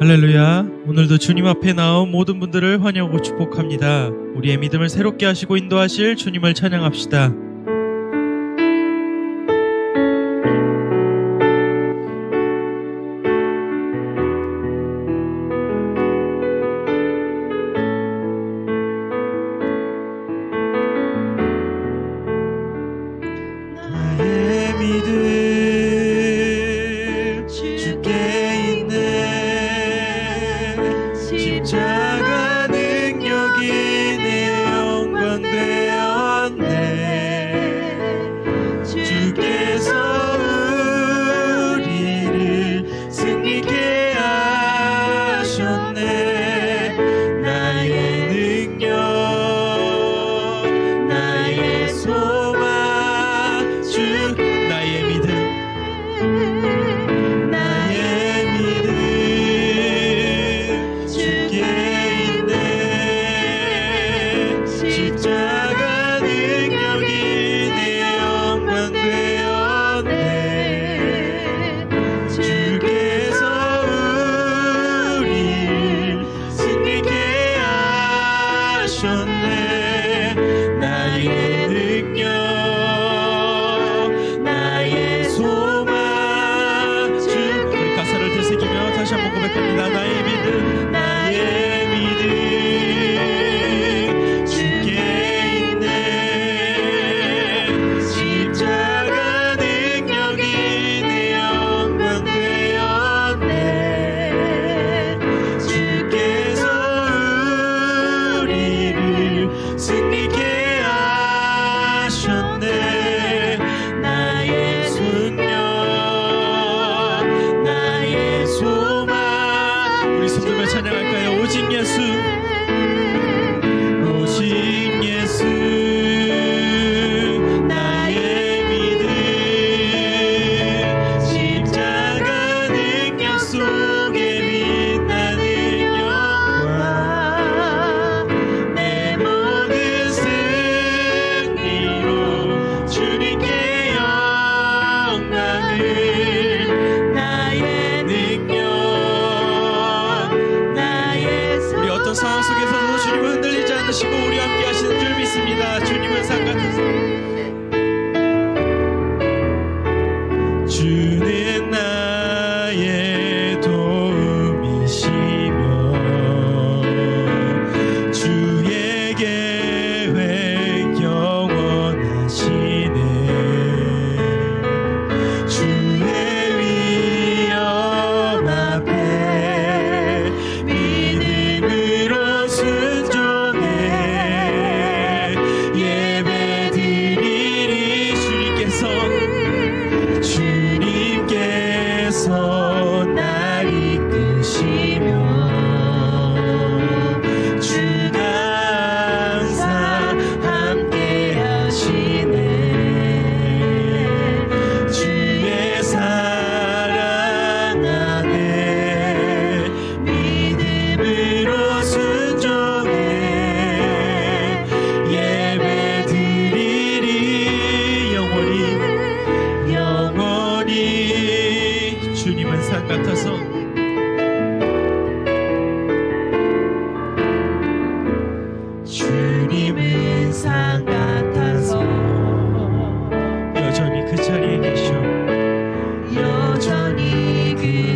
할렐루야. 오늘도 주님 앞에 나온 모든 분들을 환영하고 축복합니다. 우리의 믿음을 새롭게 하시고 인도하실 주님을 찬양합시다. 나의 믿음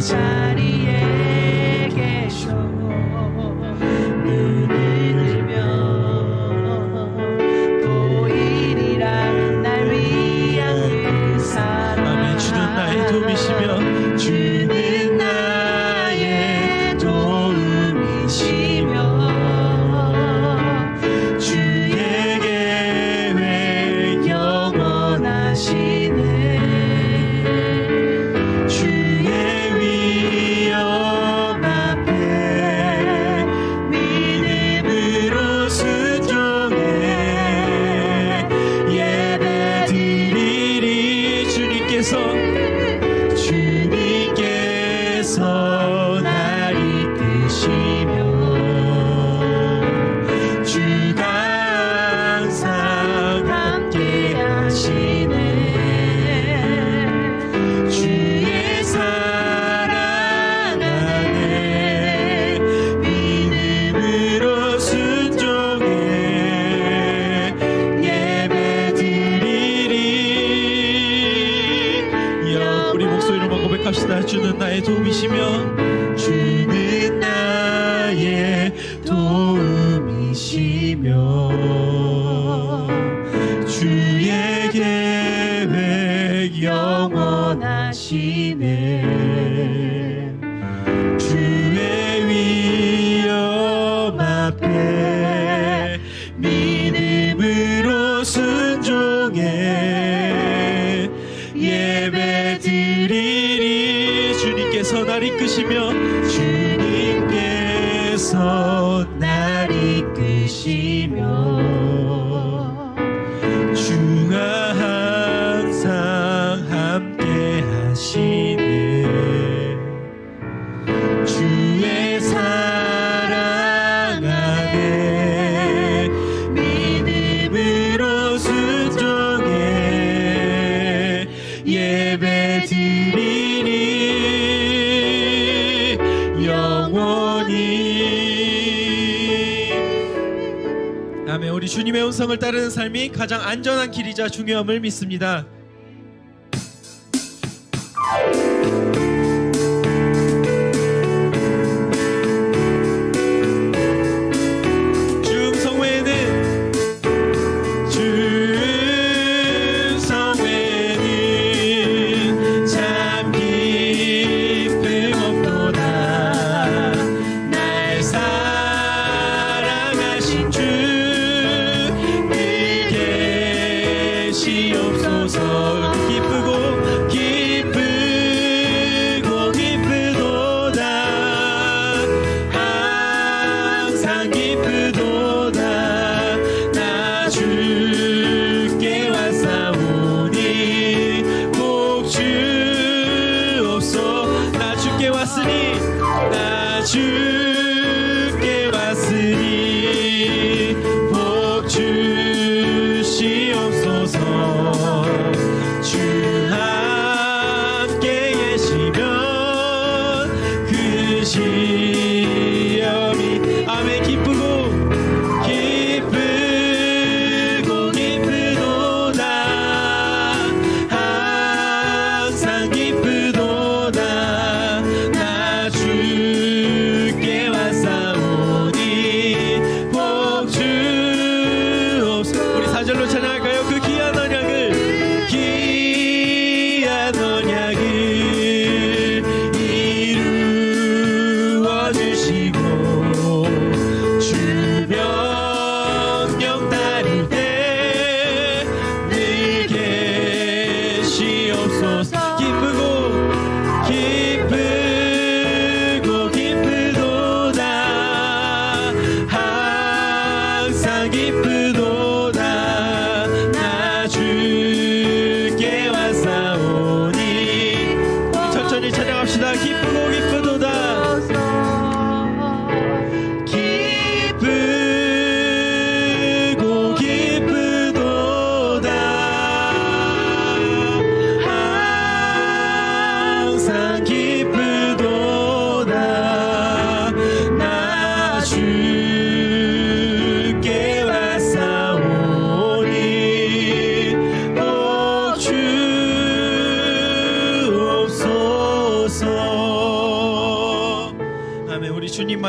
inside. 고백합시다. 주는 나의 도움이시며 주는 나의 도움이시며 하시며 주님께서 삶이 가장 안전한 길이자 중요함을 믿습니다.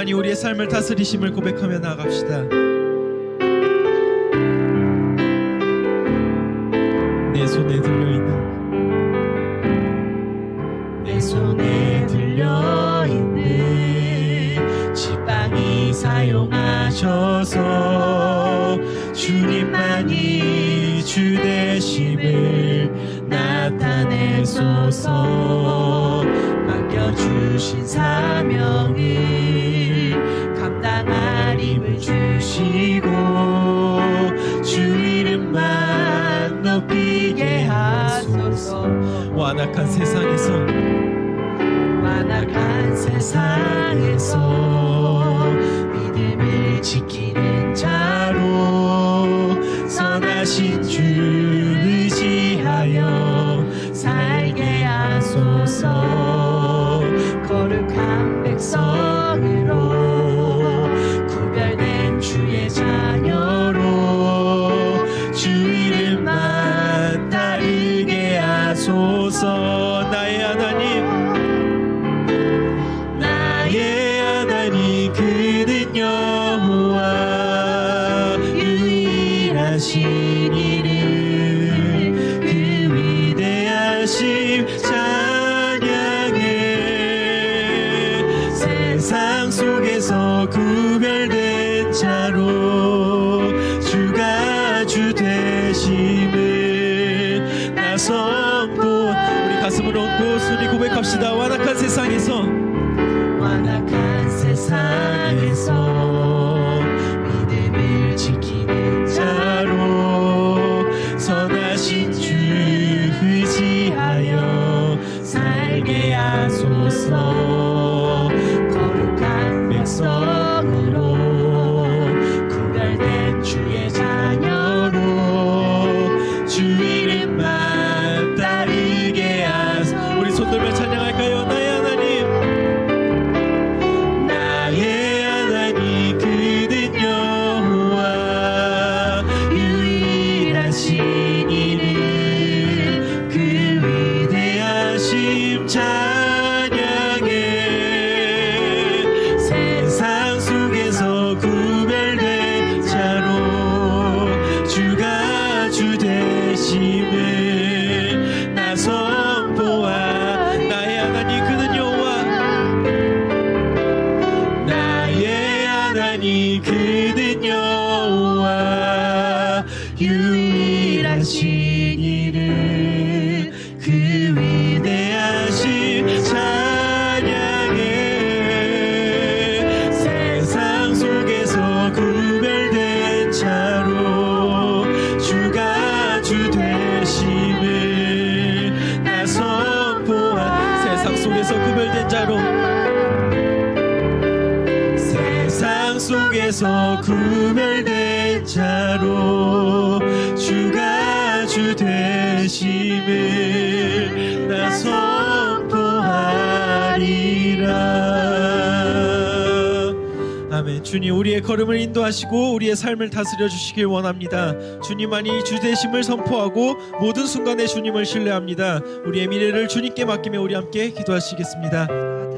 하나님 우리의 삶을 다스리심을 고백하며 나아갑시다. 내 손에 들려 있는 내 손에 들려 있는 지팡이 사용하셔서 주님만이 주 되심을 나타내소서 맡겨주신 사명을 만악한 세상에서. 만악한 세상에서 믿음을 지키는 자로 선하신 주 의지하여 살게 하소서. 거룩한 이름 그 위대하심 찬양해. 세상 속에서 구별된 자로 주가 주 되심을 나 선포 우리 얹고 순이 고백합시다. 완악한 세상에서. 완악한 세상에서 주가 주 되심을 나 선포하리라. 아멘. 주님 우리의 걸음을 인도하시고 우리의 삶을 다스려 주시길 원합니다. 주님만이 주 되심을 선포하고 모든 순간에 주님을 신뢰합니다. 우리의 미래를 주님께 맡기며 우리 함께 기도하시겠습니다